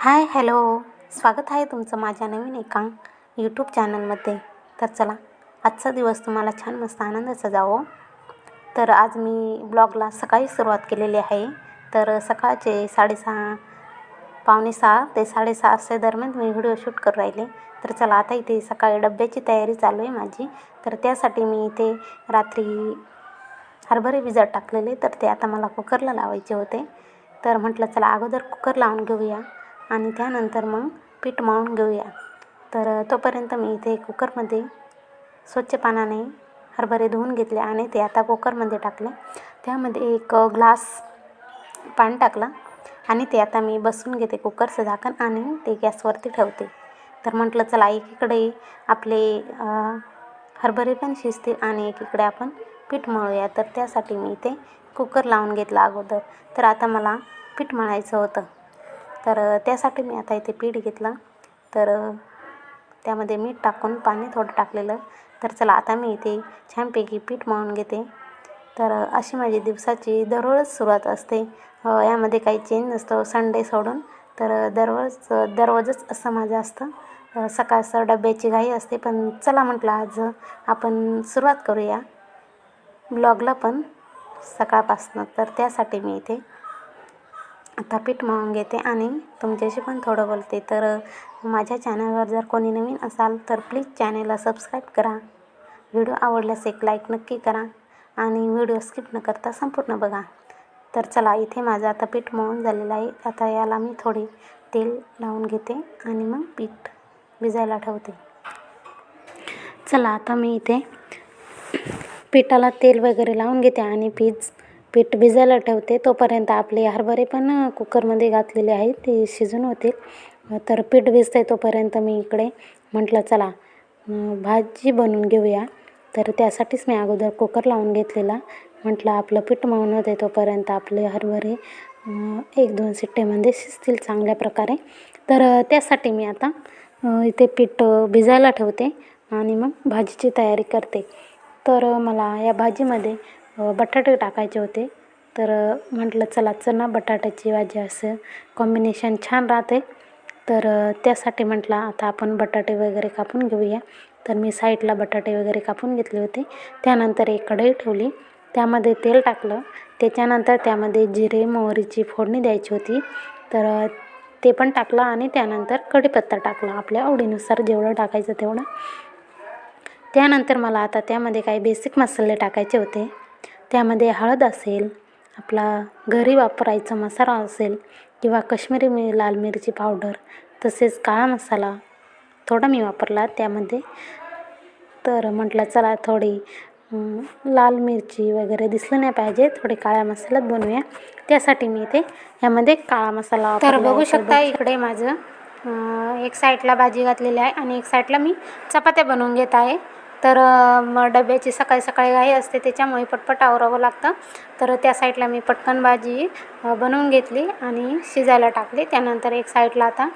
Hi hello. स्वागत आहे तुमचं माझ्या नवीन एका यूट्यूब चॅनलमध्ये तर चला आजचा दिवस तुम्हाला छान मस्त आनंदाचा जावो तर आज मी ब्लॉगला सकाळी सुरुवात केलेली आहे. तर सकाळचे साडेसहा पावणे सहा ते साडेसहा असे दरम्यान मी व्हिडिओ शूट करू राहिले. तर चला आता इथे सकाळी डब्याची तयारी चालू आहे माझी. तर त्यासाठी मी इथे रात्री हरभरे भिजत टाकलेले. तर ते आता मला कुकरला लावायचे होते. तर म्हटलं चला अगोदर कुकर लावून घेऊया. आणि त्यानंतर मग पीठ मळून घेऊया. तर तोपर्यंत मी इथे कुकरमध्ये स्वच्छ पाण्याने हरभरे धुवून घेतले आणि ते आता कुकरमध्ये टाकले. त्यामध्ये एक ग्लास पाणी टाकलं आणि ते आता मी बसून घेते कुकरचं झाकण आणि ते गॅसवरती ठेवते. तर म्हटलं चला एकीकडे आपले हरभरे पण शिजतील आणि एकीकडे आपण पीठ मळूया. तर त्यासाठी मी इथे कुकर लावून घेतला अगोदर. तर आता मला पीठ मळायचं होतं. तर त्यासाठी मी आता इथे पीठ घेतलं. तर त्यामध्ये मीठ टाकून पाणी थोडं टाकलेलं. तर चला आता मी इथे छानपैकी पीठ मळून घेते. तर अशी माझी दिवसाची दररोज सुरुवात असते. यामध्ये काही चेंज नसतो. संडे सोडून. तर दररोज दररोजच असं माझं असतं. सकाळचं डब्याची घाई असते. पण चला म्हटलं आज आपण सुरुवात करूया. ब्लॉगला पण सकाळपासनं. तर त्यासाठी मी इथे आता पीठ मळून घेते आणि तुमच्याशी पण थोडं बोलते. तर माझ्या चॅनलवर जर कोणी नवीन असाल तर प्लीज चॅनलला सबस्क्राईब करा. व्हिडिओ आवडल्यास एक लाईक नक्की करा आणि व्हिडिओ स्किप न करता संपूर्ण बघा. तर चला इथे माझं आता पीठ मळून झालेलं आहे. आता याला मी थोडी तेल लावून घेते आणि मग पीठ भिजायला ठेवते. चला आता मी इथे पिठाला तेल वगैरे लावून घेते आणि पीठ पीठ भिजायला ठेवते. तोपर्यंत आपले हरभरे पण कुकरमध्ये घातलेले आहेत. ते शिजून होतील. तर पीठ भिजते तोपर्यंत मी इकडे म्हटलं चला भाजी बनवून घेऊया. तर त्यासाठीच मी अगोदर कुकर लावून घेतलेला. म्हटलं आपलं पीठ मळून होते तोपर्यंत आपले हरभरे एक दोन सिट्टेमध्ये शिजतील चांगल्या प्रकारे. तर त्यासाठी मी आता इथे पीठ भिजायला ठेवते आणि मग भाजीची तयारी करते. तर मला या भाजीमध्ये बटाटे टाकायचे होते. तर म्हटलं चला चना बटाट्याची भाजी असं कॉम्बिनेशन छान राहते. तर त्यासाठी म्हटलं आता आपण बटाटे वगैरे कापून घेऊया. तर मी साईडला बटाटे वगैरे कापून घेतले होते. त्यानंतर एक कढई ठेवली. त्यामध्ये तेल टाकलं. त्याच्यानंतर त्यामध्ये जिरे मोहरीची फोडणी द्यायची होती. तर ते पण टाकलं आणि त्यानंतर कढीपत्ता टाकला. आपल्या आवडीनुसार जेवढं टाकायचं तेवढं. त्यानंतर मला आता त्यामध्ये काही बेसिक मसाले टाकायचे होते. त्यामध्ये हळद असेल आपला घरी वापरायचा मसाला असेल किंवा काश्मीरी मि लाल मिरची पावडर तसेच काळा मसाला थोडा मी वापरला त्यामध्ये. तर म्हटलं चला थोडी लाल मिरची वगैरे दिसलं नाही पाहिजे थोडी काळ्या मसाल्यात बनवूया. त्यासाठी मी इथे यामध्ये काळा मसाला तर बघू शकता इकडे माझं एक साईडला भाजी घातलेली आहे आणि एक साईडला मी चपात्या बनवून घेत आहे. तर मग डब्याची सकाळी सकाळी घाई असते त्याच्यामुळे पटपट आवरावं लागतं. तर त्या साईडला मी पटकन भाजी बनवून घेतली आणि शिजायला टाकली. त्यानंतर एक साईडला आता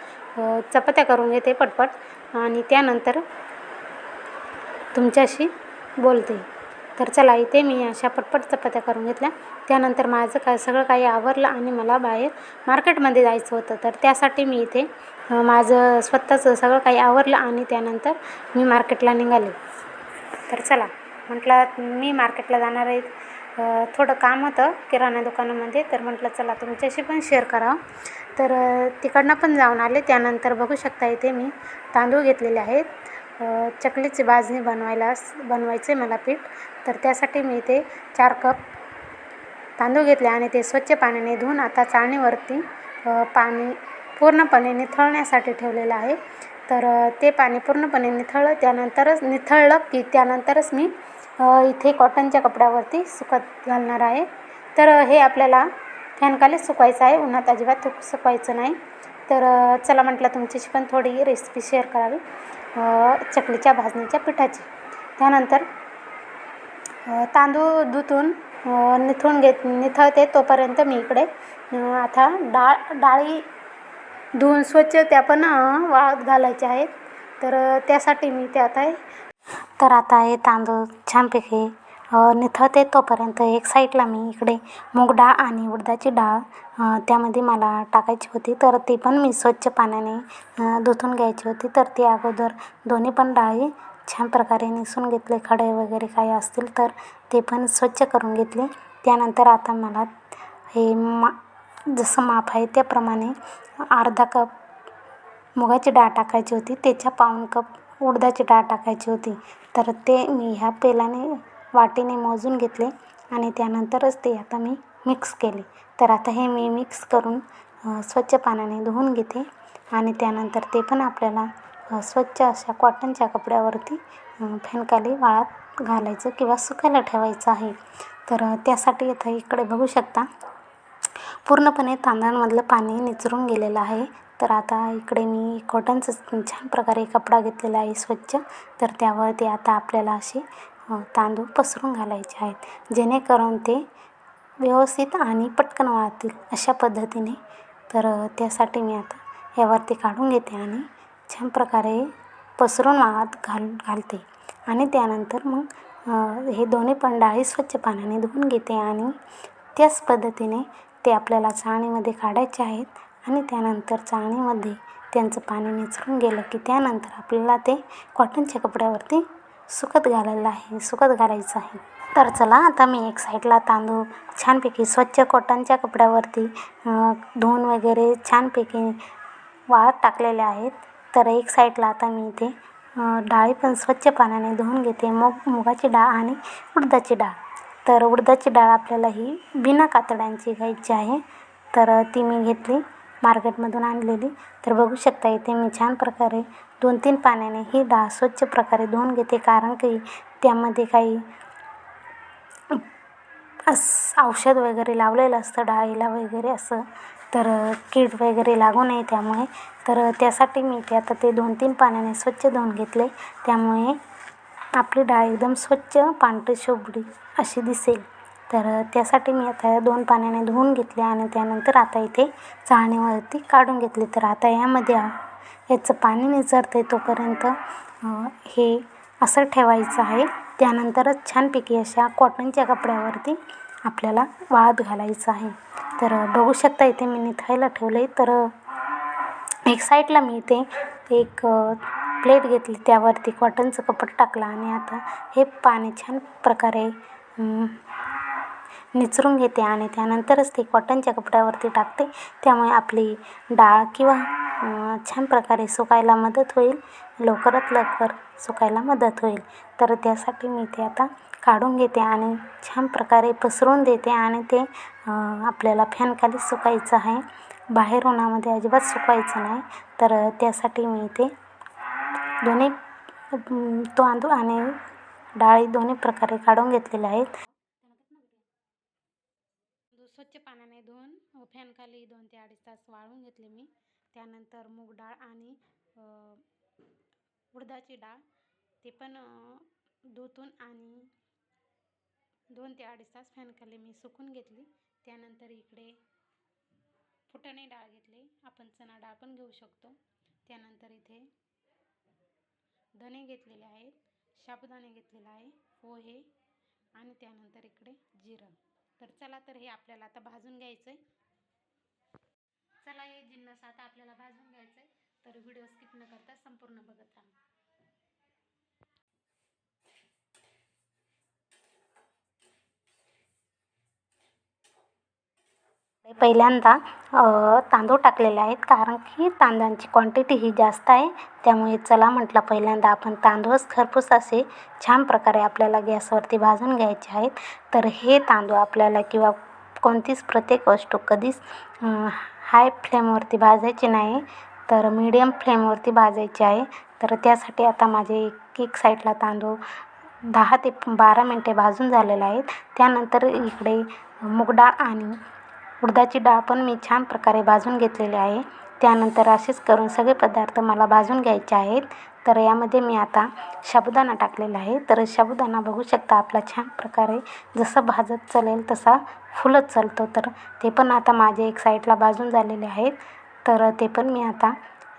चपात्या करून घेते पटपट आणि त्यानंतर तुमच्याशी बोलते. तर चला इथे मी अशा पटपट चपात्या करून घेतल्या. त्यानंतर माझं काय सगळं काही आवरलं आणि मला बाहेर मार्केटमध्ये जायचं होतं. तर त्यासाठी मी इथे माझं स्वतःचं सगळं काही आवरलं आणि त्यानंतर मी मार्केटला निघाले. तर चला म्हटलं मी मार्केटला जाणार आहे. थोडं काम होतं किराणा दुकानामध्ये तर म्हटलं चला तुमच्याशी पण शेअर करावं. तर तिकडनं पण जाऊन आले. त्यानंतर बघू शकता इथे मी तांदूळ घेतलेले आहेत. चकलीची भाजणी बनवायला बनवायचे मला पीठ. तर त्यासाठी मी इथे चार कप तांदूळ घेतले आणि ते स्वच्छ पाण्याने धुवून आता चाळणीवरती पाणी पूर्णपणे निथळण्यासाठी ठेवलेलं आहे. तर ते पाणी पूर्णपणे निथळलं. त्यानंतरच निथळलं की त्यानंतरच मी इथे कॉटनच्या कपड्यावरती सुकत घालणार आहे. तर हे आपल्याला फॅनखालीच सुकवायचं आहे. उन्हात अजिबात सुकवायचं नाही. तर चला म्हटलं तुमच्याशी पण थोडी रेसिपी शेअर करावी. चकलीच्या भाजणीच्या पिठाची. त्यानंतर तांदूळ धुतून निथळून घेत निथळते तोपर्यंत मी इकडे आता डाळ डाळी धुवून स्वच्छ त्या पण वाळत घालायच्या आहेत. तर त्यासाठी मी ते आता तर आता हे तांदूळ छानपैकी निथळते तोपर्यंत एक साईडला मी इकडे मूग डाळ आणि उडदाची डाळ त्यामध्ये मला टाकायची होती. तर ती पण मी स्वच्छ पाण्याने धुतून घ्यायची होती. तर ती अगोदर दोन्ही पण डाळी छान प्रकारे निसून घेतले. खडे वगैरे काही असतील तर ते पण स्वच्छ करून घेतले. त्यानंतर आता मला हे मा जसं माप आहे त्याप्रमाणे अर्धा कप मुगाची डाळ टाकायची होती त्याच्या पाऊण कप उडदाची डाळ टाकायची होती. तर ते मी ह्या पेलाने वाटीने मोजून घेतले आणि त्यानंतरच ते आता मी मिक्स केले. तर आता हे मी मिक्स करून स्वच्छ पाण्याने धुवून घेते आणि त्यानंतर ते पण आपल्याला स्वच्छ अशा कॉटनच्या कपड्यावरती फॅनखाली वाळत घालायचं किंवा सुकायला ठेवायचं आहे. तर त्यासाठी आता इकडे बघू शकता पूर्णपणे तांदळामधलं पाणी निचरून गेलेलं आहे. तर आता इकडे मी कॉटनचं छान प्रकारे कपडा घेतलेला आहे स्वच्छ. तर त्यावरती आता आपल्याला असे तांदूळ पसरून घालायचे आहेत. जेणेकरून ते व्यवस्थित आणि पटकन वाळतील अशा पद्धतीने. तर त्यासाठी मी आता यावरती काढून घेते आणि छान प्रकारे पसरून वाळत घाल घालते. आणि त्यानंतर मग हे दोन्ही पण डाळी स्वच्छ पाण्याने धुवून घेते आणि त्याच पद्धतीने ते आपल्याला चाळणीमध्ये काढायचे आहेत आणि त्यानंतर चाळणीमध्ये त्यांचं पाणी निचरून गेलं की त्यानंतर आपल्याला ते कॉटनच्या कपड्यावरती सुकत घालायला आहे सुकत घालायचं आहे. तर चला आता मी एक साईडला तांदूळ छानपैकी स्वच्छ कॉटनच्या कपड्यावरती धुवून वगैरे छानपैकी वाळत टाकलेले आहेत. तर एक साईडला आता मी इथे डाळी पण स्वच्छ पाण्याने धुवून घेते. मग मुगाची डाळ आणि उडदाची डाळ. तर उडदाची डाळ आपल्याला ही बिना कातड्यांची घ्यायची आहे. तर ती मी घेतली मार्केटमधून आणलेली. तर बघू शकता इथे मी छान प्रकारे दोन तीन पाण्याने ही डाळ स्वच्छ प्रकारे धुवून घेते. कारण की त्यामध्ये काही अस औषध वगैरे लावलेलं असतं डाळीला वगैरे असं. तर कीड वगैरे लागू नये त्यामुळे. तर त्यासाठी मी ते आता ते दोन तीन पाण्याने स्वच्छ धुवून घेतले. त्यामुळे आपली डाळ एकदम स्वच्छ पांढरी शुभ्री अशी दिसेल. तर त्यासाठी मी आता या दोन पाण्याने धुवून घेतले आणि त्यानंतर आता इथे चाळणीवरती काढून घेतले. तर आता यामध्ये याचं पाणी निचरते तोपर्यंत हे असं ठेवायचं आहे. त्यानंतरच छानपैकी अशा कॉटनच्या कपड्यावरती आपल्याला वाळत घालायचं आहे. तर बघू शकता इथे मी निथायला ठेवलं आहे तर एक साईडला मी इथे एक प्लेट घेतली त्यावरती कॉटनचं कपड टाकलं आणि आता हे पाणी छान प्रकारे निचरून घेते आणि त्यानंतरच ते कॉटनच्या कपड्यावरती टाकते. त्यामुळे आपली डाळ किंवा छान प्रकारे सुकायला मदत होईल. लवकरात लवकर सुकायला मदत होईल. तर त्यासाठी मी ते आता काढून घेते आणि छान प्रकारे पसरून देते आणि ते आपल्याला फॅनखाली सुकायचं आहे. बाहेर उन्हामध्ये अजिबात सुकायचं नाही. तर त्यासाठी मी ते दोन्ही तांदूळ आणि डाळी दोन्ही प्रकारे काढून घेतलेले आहेत. स्वच्छ पाण्याने धुवून फॅनखाली दोन ते अडीच तास वाळून घेतले मी. त्यानंतर मूग डाळ आणि उडदाची डाळ ते पण धुतून आणि दोन ते अडीच तास फॅनखाली मी सुकून घेतली. त्यानंतर इकडे फुटाणे डाळ घेतली. आपण चणा डाळ पण घेऊ शकतो. त्यानंतर इथे धणे घेतलेले आहेत साबुदाणे घेतलेला आहे पोहे आणि त्यानंतर इकडे जिरं. तर चला तर हे आपल्याला आता भाजून घ्यायचं आहे चला हे जिन्नस आता आपल्याला भाजून घ्यायचं आहे तर व्हिडिओ स्किप न करता संपूर्ण बघत राहा. पहिल्यांदा तांदूळ टाकलेले आहेत कारण की तांदळांची क्वांटिटी ही जास्त आहे. त्यामुळे चला म्हटलं पहिल्यांदा आपण तांदूळच खरपूस असे छान प्रकारे आपल्याला गॅसवरती भाजून घ्यायचे आहेत. तर हे तांदूळ आपल्याला किंवा कोणतीच प्रत्येक वस्तू कधीच हाय फ्लेमवरती भाजायची नाही तर मीडियम फ्लेमवरती भाजायची आहे. तर त्यासाठी आता माझे एक एक साईडला तांदूळ दहा ते बारा मिनटे भाजून झालेले आहेत. त्यानंतर इकडे मूग डाळ आणि उडदाची डाळ पण मी छान प्रकारे भाजून घेतलेली आहे. त्यानंतर असेच करून सगळे पदार्थ मला भाजून घ्यायचे आहेत. तर यामध्ये मी आता साबुदाणा टाकलेला आहे. तर साबुदाणा बघू शकता आपला छान प्रकारे जसं भाजत चालेल तसा फुलत चालतो. तर ते पण आता माझे एक साईडला भाजून झालेले आहेत. तर ते पण मी आता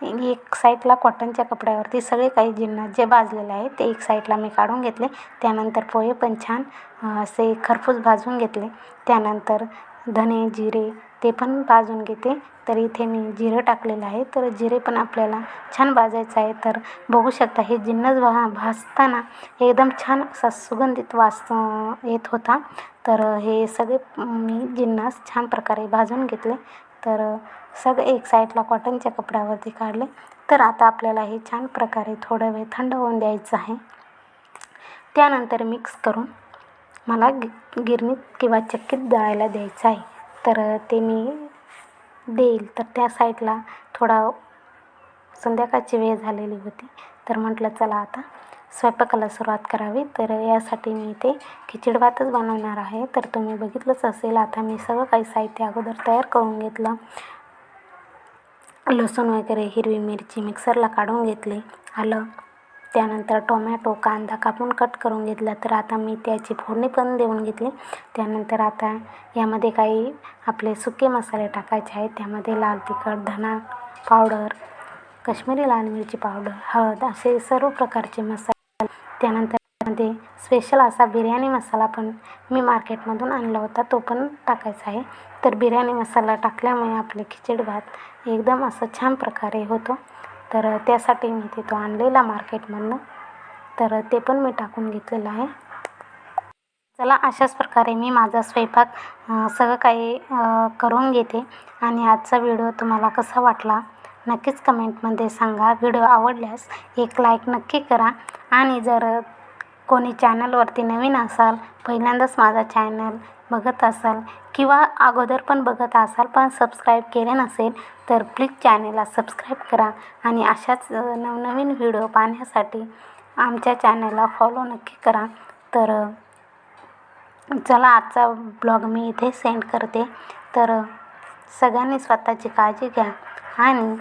एक साईडला कॉटनच्या कपड्यावरती सगळे काही जिन्नस जे भाजलेले आहे ते एक साईडला मी काढून घेतले. त्यानंतर पोहे पण छान असे खरपूस भाजून घेतले. त्यानंतर धने जिरे ते पण भाजून घेते. तर इथे मी जिरं टाकलेलं आहे. तर जिरे पण आपल्याला छान भाजायचं आहे. तर बघू शकता हे जिन्नस भा भाजताना एकदम छान असा सुगंधित वास येत होता. तर हे सगळे मी जिन्नस छान प्रकारे भाजून घेतले. तर सगळं एक साईडला कॉटनच्या कपड्यावरती काढले. तर आता आपल्याला हे छान प्रकारे थोडं वेळ थंड होऊन द्यायचं आहे. त्यानंतर मिक्स करून मला गि गिरणीत किंवा चक्कीत दळायला द्यायचं आहे. तर ते मी देईल. तर त्या साईडला थोडा संध्याकाळची वेळ झालेली होती. तर म्हटलं चला आता स्वयंपाकाला सुरुवात करावी. तर यासाठी मी इथे खिचडी भातच बनवणार आहे. तर तुम्ही बघितलंच असेल आता मी सगळं काही साहित्य अगोदर तयार करून घेतलं. लसूण वगैरे हिरवी मिरची मिक्सरला काढून घेतले. आलं. त्यानंतर टोमॅटो कांदा कापून कट करून घेतला. तर आता मी त्याची फोडणी पण देऊन घेतली. त्यानंतर आता यामध्ये काही आपले सुके मसाले टाकायचे आहेत. त्यामध्ये लाल तिखट धना पावडर काश्मीरी लाल मिरची पावडर हळद असे सर्व प्रकारचे मसाले. त्यानंतर त्यामध्ये स्पेशल असा बिर्याणी मसाला पण मी मार्केटमधून आणला होता. तो पण टाकायचा आहे. तर बिर्याणी मसाला टाकल्यामुळे आपले खिचडी भात एकदम असं छान प्रकारे होतो. तर त्यासाठी मी ते तो आणलेला मार्केटमधनं तर ते पण मी टाकून घेतलेलं आहे. चला अशाच प्रकारे मी माझा स्वयंपाक सगळं काही करून घेते. आणि आजचा व्हिडिओ तुम्हाला कसा वाटला नक्कीच कमेंटमध्ये सांगा. व्हिडिओ आवडल्यास एक लाईक नक्की करा. आणि जर कोणी चॅनलवरती नवीन असाल पहिल्यांदाच माझा चॅनल बघत असाल किंवा अगोदर पण बघत असाल पण सबस्क्राईब केले नसेल तर प्लीज चॅनलला सबस्क्राईब करा आणि अशाच नवनवीन व्हिडिओ पाहण्यासाठी आमच्या चॅनलला फॉलो नक्की करा. तर चला आजचा ब्लॉग मी इथे सेंड करते. तर सगळ्यांनी स्वतःची काळजी घ्या आणि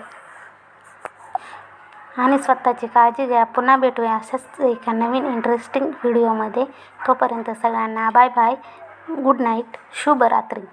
आणि स्वतःची काळजी घ्या. पुन्हा भेटूया अशाच एका नवीन इंटरेस्टिंग व्हिडिओमध्ये तोपर्यंत सगळ्यांना बाय बाय गुड नाईट शुभरात्री.